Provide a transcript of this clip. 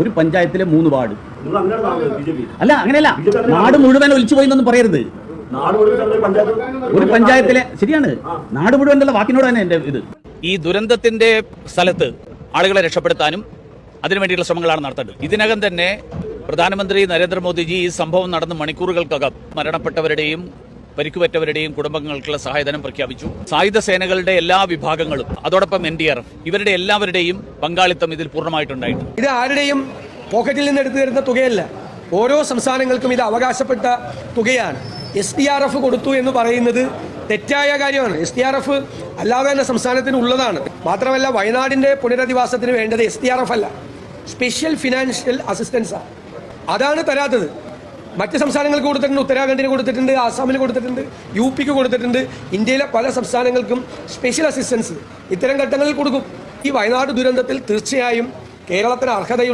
ഒരു പഞ്ചായത്തിലെ മൂന്ന് വാർഡ്. അല്ല അങ്ങനെയല്ല. നാട് മുഴുവൻ ഒലിച്ചു പോയി എന്നൊന്നും പറയരുത്. ഒരു പഞ്ചായത്തിലെ ശരിയാണ്. നാട് മുഴുവൻ എന്നുള്ള വാക്കിനോട് തന്നെ എന്റെ ഇത്. ഈ ദുരന്തത്തിന്റെ സ്ഥലത്ത് ആളുകളെ രക്ഷപ്പെടുത്താനും അതിനുവേണ്ടിയുള്ള ശ്രമങ്ങളാണ് നടത്തേണ്ടത്. ഇതിനകം തന്നെ പ്രധാനമന്ത്രി നരേന്ദ്രമോദിജി ഈ സംഭവം നടന്ന മണിക്കൂറുകൾക്കകം മരണപ്പെട്ടവരുടെയും പരിക്കുപറ്റവരുടെയും കുടുംബങ്ങൾക്കുള്ള സഹായധനം പ്രഖ്യാപിച്ചു. സായുധ സേനകളുടെ എല്ലാ വിഭാഗങ്ങളും അതോടൊപ്പം എൻ ഡി ആർ എഫ് ഇവരുടെ എല്ലാവരുടെയും പങ്കാളിത്തം ഇതിൽ പൂർണമായിട്ടുണ്ടായിട്ടുണ്ട്. ഇത് ആരുടെയും പോക്കറ്റിൽ നിന്ന് എടുത്തു തരുന്ന തുകയല്ല. ഓരോ സംസ്ഥാനങ്ങൾക്കും ഇത് അവകാശപ്പെട്ട തുകയാണ്. എസ് ഡി ആർ എഫ് കൊടുത്തു എന്ന് പറയുന്നത് തെറ്റായ കാര്യമാണ്. എസ് ഡി ആർ എഫ് അല്ലാതെ തന്നെ സംസ്ഥാനത്തിന് ഉള്ളതാണ്. മാത്രമല്ല വയനാടിന്റെ പുനരധിവാസത്തിന് വേണ്ടത് എസ് ഡി ആർ എഫ് അല്ല. സ്പെഷ്യൽ ഫിനാൻഷ്യൽ അസിസ്റ്റൻസാണ് അതാണ് തരാത്തത്. മറ്റ് സംസ്ഥാനങ്ങൾക്ക് കൊടുത്തിട്ടുണ്ട് ഉത്തരാഖണ്ഡിന് കൊടുത്തിട്ടുണ്ട് ആസാമിന് കൊടുത്തിട്ടുണ്ട് യു പിക്ക് കൊടുത്തിട്ടുണ്ട്. ഇന്ത്യയിലെ പല സംസ്ഥാനങ്ങൾക്കും സ്പെഷ്യൽ അസിസ്റ്റൻസ് ഇത്തരം ഘട്ടങ്ങളിൽ കൊടുക്കും. ഈ വയനാട് ദുരന്തത്തിൽ തീർച്ചയായും കേരളത്തിന് അർഹതയുള്ള